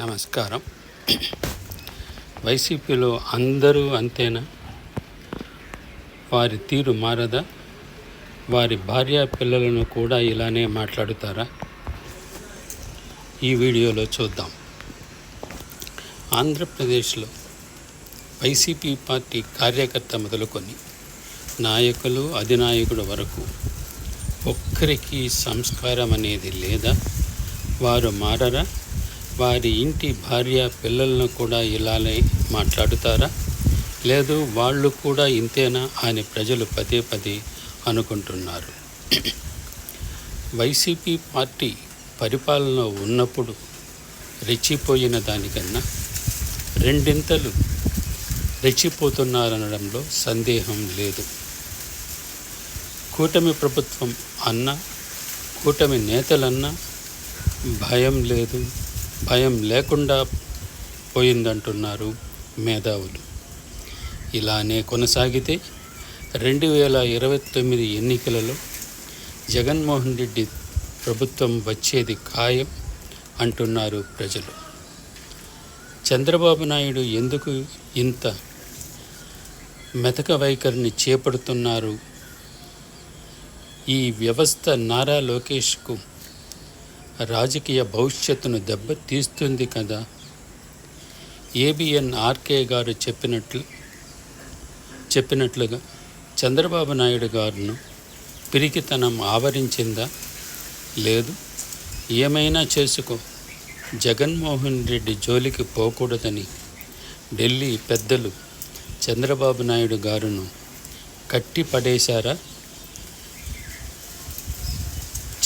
నమస్కారం. వైసీపీలో అందరూ అంతేనా? వారి తీరు మారదా? వారి భార్య పిల్లలను కూడా ఇలానే మాట్లాడుతారా? ఈ వీడియోలో చూద్దాం. ఆంధ్రప్రదేశ్లో వైసీపీ పార్టీ కార్యకర్త మొదలుకొని నాయకులు అధినాయకుడు వరకు ఒక్కరికి సంస్కారం అనేది లేదా? వారు మారరా? వారి ఇంటి భార్య పిల్లలను కూడా ఇలానే మాట్లాడుతారా? లేదు వాళ్ళు కూడా ఇంతేనా అని ప్రజలు పదే పదే అనుకుంటున్నారు. వైసీపీ పార్టీ పరిపాలన ఉన్నప్పుడు రెచ్చిపోయిన దానికన్నా రెండింతలు రెచ్చిపోతున్నారనడంలో సందేహం లేదు. కూటమి ప్రభుత్వం అన్న కూటమి నేతలన్నా భయం లేదు. భయం లేకుండా పోయిందంటున్నారు మేధావులు. ఇలానే కొనసాగితే రెండు వేల ఇరవై తొమ్మిది ఎన్నికలలో జగన్మోహన్ రెడ్డి ప్రభుత్వం వచ్చేది ఖాయం అంటున్నారు ప్రజలు. చంద్రబాబు నాయుడు ఎందుకు ఇంత మెతక వైఖరిని చేపడుతున్నారు? ఈ వ్యవస్థ నారా లోకేష్కు రాజకీయ భవిష్యత్తును దెబ్బతీస్తుంది కదా. ఏబిఎన్ ఆర్కే గారు చెప్పినట్లు చెప్పినట్లుగా చంద్రబాబు నాయుడు గారును పిరికితనం ఆవరించిందా? లేదు. ఏమైనా చేసుకో. జగన్మోహన్ రెడ్డి జోలికి పోకూడదని ఢిల్లీ పెద్దలు చంద్రబాబు నాయుడు గారును కట్టి పడేశారా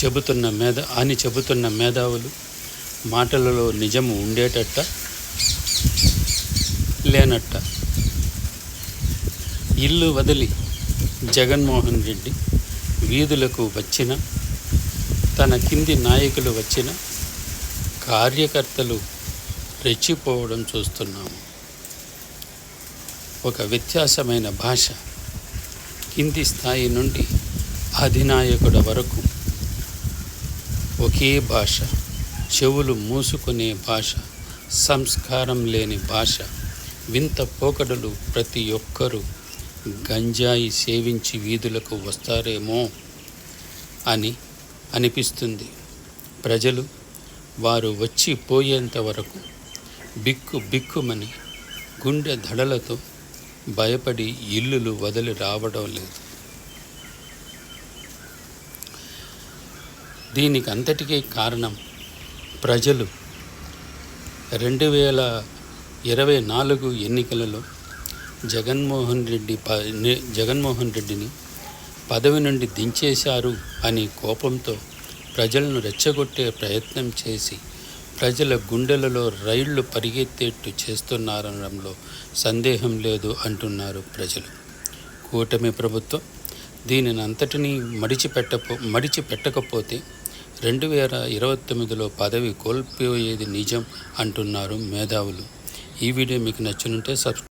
చెబుతున్న మేధ అని చెబుతున్న మేధావులు మాటలలో నిజము ఉండేటట్ట లేనట్ట. ఇల్లు వదిలి జగన్మోహన్ రెడ్డి వీధులకు వచ్చిన తన కింది నాయకులు వచ్చిన కార్యకర్తలు రెచ్చిపోవడం చూస్తున్నాము. ఒక వ్యత్యాసమైన భాష కింది స్థాయి నుండి అధినాయకుడ వరకు ఒకే భాష చెవులు మూసుకునే భాష సంస్కారం లేని భాష వింత పోకడలు ప్రతి ఒక్కరూ గంజాయి సేవించి వీధులకు వస్తారేమో అని అనిపిస్తుంది. ప్రజలు వారు వచ్చి పోయేంత వరకు బిక్కు బిక్కుమని గుండె దడలతో భయపడి ఇల్లులు వదిలి రావడం లేదు. దీనికి అంతటికీ కారణం ప్రజలు రెండు వేల ఇరవై నాలుగు ఎన్నికలలో జగన్మోహన్ రెడ్డి ప జగన్మోహన్ రెడ్డిని పదవి నుండి దించేశారు అని కోపంతో ప్రజలను రెచ్చగొట్టే ప్రయత్నం చేసి ప్రజల గుండెలలో రైళ్ళు పరిగెత్తేట్టు చేస్తున్నారనడంలో సందేహం లేదు అంటున్నారు ప్రజలు. కూటమి ప్రభుత్వం దీనిని అంతటినీ మడిచిపెట్టపో మడిచిపెట్టకపోతే రెండు వేల ఇరవై తొమ్మిదిలో పదవి కోల్పోయేది నిజం అంటున్నారు మేధావులు. ఈ వీడియో మీకు నచ్చినుంటే సబ్స్క్రైబ్